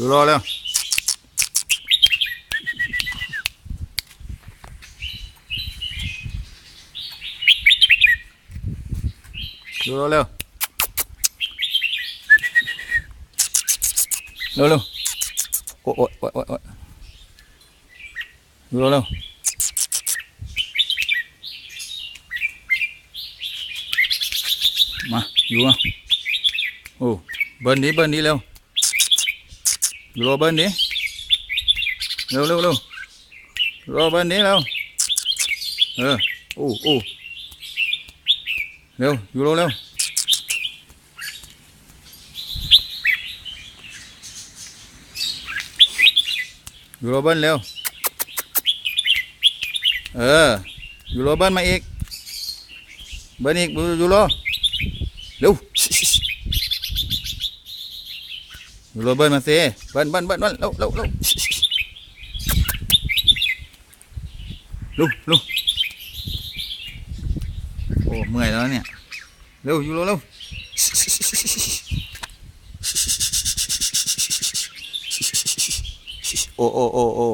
ยูโรเร็วยูโรเร็วเร็วเร็วโอ้ย โรเบิร์นนี้เร็วเร็วเร็วโรเบิร์นนี้เร็วเออโอ้โอ้เร็วยูโรเร็วยูโรเบิร์นเร็วเออยูโรเบิร์นมาอีกเบิร์นอีกยูโรเร็วยู โรเบิร์นมาสิเบิร์นเบิร์นเบิร์นเบิร์นเร็วเร็วเร็วลุกลุกโอ้เมื่อยแล้วเนี่ยเร็วยูโรเร็วโอ้โอ้โอ้โอ้